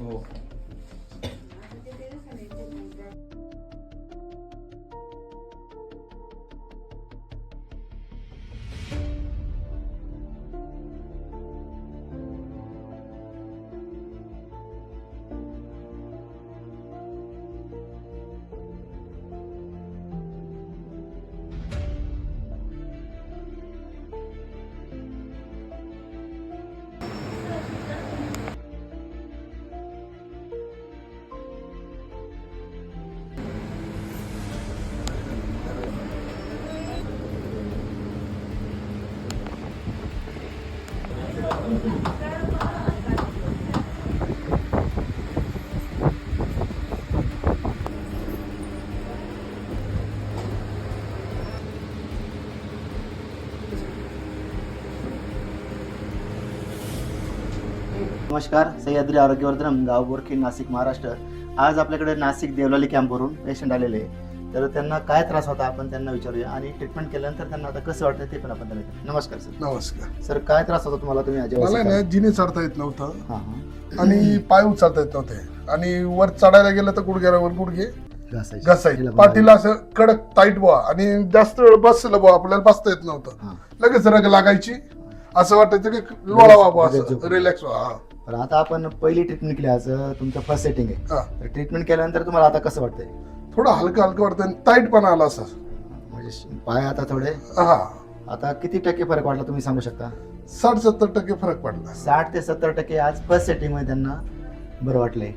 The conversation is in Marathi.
हो नमस्कार सह्याद्री आरोग्यवर्धन गाव बोरखी नाशिक महाराष्ट्र आज आपल्याकडे नाशिक देवलाली कॅम्पवरून पेशंट आलेले आहे. तर त्यांना काय त्रास होता आपण त्यांना विचारूया. आणि ट्रीटमेंट केल्यानंतर त्यांना आता कसं वाटतं ते पण आपण त्यांना विचारू. नमस्कार सर. नमस्कार. सर काय त्रास होता तुम्हाला? तुम्ही मला ना जिने चढता येत नव्हतं. हां हां. आणि पाय उचलता येत नव्हते. आणि वर चढायला गेलं तर गुडघ्यावर गुडघे घासायची. घसायचे. पाठीला असं कडक टाईट बुवा. आणि जास्त वेळ बसलं बुवा. आपल्याला बसता येत नव्हतं. लगेच रग लागायची. असं वाटायचं की लोळावा बुवा असं. रिलॅक्स व्हा. हा. आता आपण पहिली ट्रीटमेंट केली आज तुमचं फर्स्ट सेटिंग आहे. हा. तर ट्रीटमेंट केल्यानंतर तुम्हाला आता कसं वाटतंय? थोडं हलकं हलकं वाटतं टाईट पण आला असं. म्हणजे पाय आता थोडे? हा. आता किती टक्के फरक वाटला तुम्ही सांगू शकता? साठ सत्तर टक्के फरक पडला. साठ ते सत्तर टक्के आज फर्स्ट सेटिंगमध्ये त्यांना बरं वाटलंय.